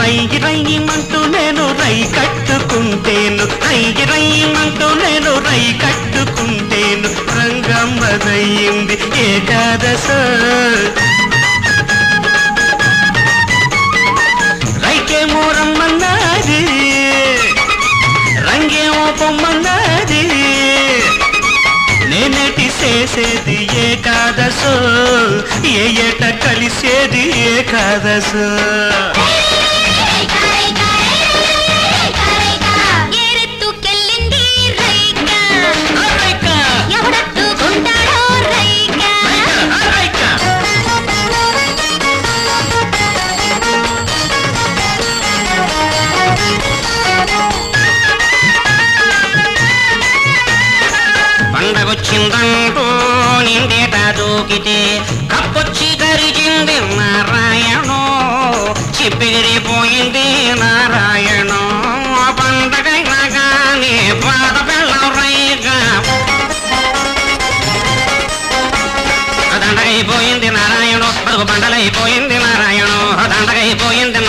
రయ్యి రయ్యమంటూ నేను రై కట్టుకుంటేను. రయ్యి రయ్యమంటూ నేను రై కట్టుకుంటేను. రంగమ్మ దయ్యింది ఏకాదశ. పొమ్మన్నది నేనటి చేసేది ఏ కాదసో? ఏ ఏట కలిసేది ఏ కాదసో? వచ్చిందంటూ నిండేట దూకితే కప్పొచ్చి గరిచింది నారాయణ. చిప్పిగిరిపోయింది నారాయణ. పండగైనా కానీ బాధ పిల్లం రైగా. దండగైపోయింది నారాయణ. బతుకు బండలైపోయింది నారాయణ. దండగైపోయింది